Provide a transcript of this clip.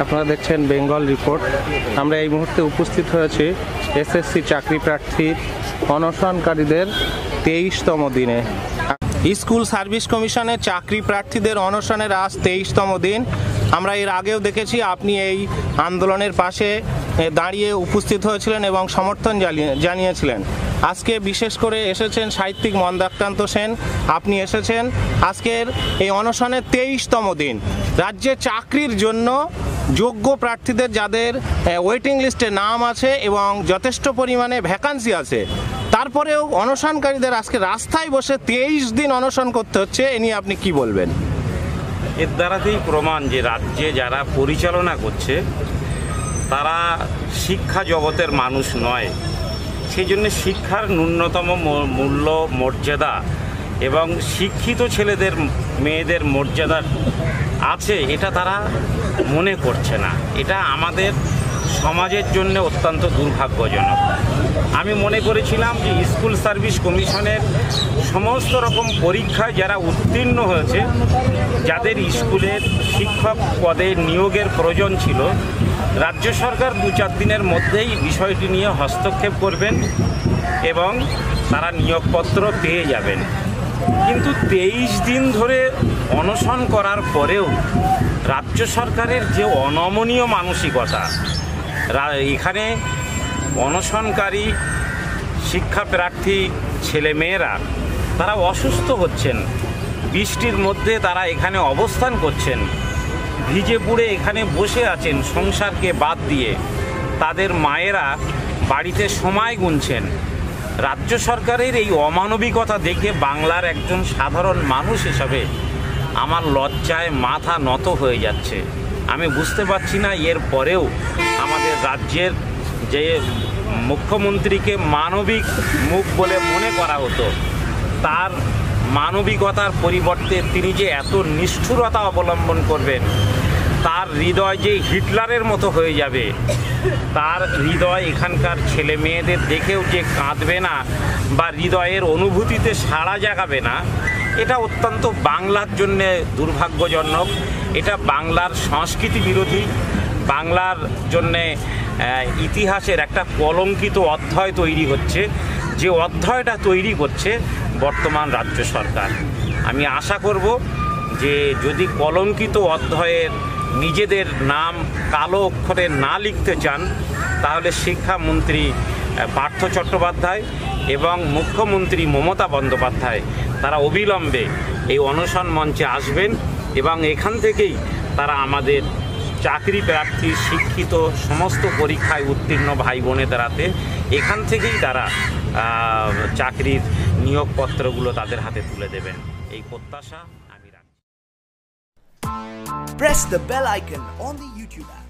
আপনারা দেখছেন বেঙ্গল রিপোর্ট। আমরা এই মুহূর্তে উপস্থিত হয়েছি এসএসসি চাকরি প্রার্থী অনশনকারীদের তেইশতম দিনে। স্কুল সার্ভিস কমিশনের চাকরি প্রার্থীদের অনশনের আজ তেইশতম দিন। আমরা এর আগেও দেখেছি, আপনি এই আন্দোলনের পাশে দাঁড়িয়ে উপস্থিত হয়েছিলেন এবং সমর্থন জানিয়ে- জানিয়েছিলেন। আজকে বিশেষ করে এসেছেন সাহিত্যিক মন্দাক্রান্ত সেন। আপনি এসেছেন। আজকের এই অনশনের তেইশতম দিন। রাজ্যে চাকরির জন্য যোগ্য প্রার্থীদের যাদের ওয়েটিং লিস্টে নাম আছে এবং যথেষ্ট পরিমাণে ভ্যাকান্সি আছে, তারপরেও অনশনকারীদের আজকে রাস্তায় বসে তেইশ দিন অনশন করতে হচ্ছে, এ নিয়ে আপনি কি বলবেন? এর দ্বারাতেই প্রমাণ যে রাজ্যে যারা পরিচালনা করছে, তারা শিক্ষা জগতের মানুষ নয়। সেই জন্য শিক্ষার ন্যূনতম মূল্য, মর্যাদা এবং শিক্ষিত ছেলেদের, মেয়েদের মর্যাদা আছে, এটা তারা মনে করছে না। এটা আমাদের সমাজের জন্য অত্যন্ত দুর্ভাগ্যজনক। আমি মনে করেছিলাম যে স্কুল সার্ভিস কমিশনের সমস্ত রকম পরীক্ষায় যারা উত্তীর্ণ হয়েছে, যাদের স্কুলের শিক্ষক পদে নিয়োগের প্রয়োজন ছিল, রাজ্য সরকার দু চার দিনের মধ্যেই বিষয়টি নিয়ে হস্তক্ষেপ করবেন এবং তারা নিয়োগপত্র পেয়ে যাবেন। কিন্তু তেইশ দিন ধরে অনশন করার পরেও রাজ্য সরকারের যে অনমনীয় মানসিকতা এখানে অনশনকারী শিক্ষা প্রার্থী ছেলেমেয়েরা, তারা অসুস্থ হচ্ছেন। বৃষ্টির মধ্যে তারা এখানে অবস্থান করছেন। ভিজে পুড়ে এখানে বসে আছেন সংসারকে বাদ দিয়ে। তাদের মায়েরা বাড়িতে সময় গুনছেন। রাজ্য সরকারের এই অমানবিকতা দেখে বাংলার একজন সাধারণ মানুষ হিসাবে আমার লজ্জায় মাথা নত হয়ে যাচ্ছে। আমি বুঝতে পারছি না এর পরেও আমাদের রাজ্যের যে মুখ্যমন্ত্রীকে মানবিক মুখ বলে মনে করা হতো, তার মানবিকতার পরিবর্তে তিনি যে এত নিষ্ঠুরতা অবলম্বন করবেন তার হৃদয় যে হিটলারের মতো হয়ে যাবে, তার হৃদয় এখানকার ছেলে মেয়েদের দেখেও যে কাঁদবে না বা হৃদয়ের অনুভূতিতে সাড়া জাগাবে না, এটা অত্যন্ত বাংলার জন্যে দুর্ভাগ্যজনক। এটা বাংলার সংস্কৃতি বিরোধী, বাংলার জন্যে ইতিহাসের একটা কলঙ্কিত অধ্যায় তৈরি হচ্ছে। যে অধ্যায়টা তৈরি করছে বর্তমান রাজ্য সরকার। আমি আশা করব যে যদি কলঙ্কিত অধ্যায়ের নিজেদের নাম কালো অক্ষরে না লিখতে চান, তাহলে শিক্ষামন্ত্রী পার্থ চট্টোপাধ্যায় এবং মুখ্যমন্ত্রী মমতা বন্দ্যোপাধ্যায়, তারা অবিলম্বে এই অনশন মঞ্চে আসবেন এবং এখান থেকেই তারা আমাদের চাকরি প্রার্থী, শিক্ষিত, সমস্ত পরীক্ষায় উত্তীর্ণ ভাই বোনেদের হাতে এখান থেকেই তারা চাকরির নিয়োগপত্রগুলো তাদের হাতে তুলে দেবেন। এই প্রত্যাশা আমি রাখি press the bell icon on the YouTube app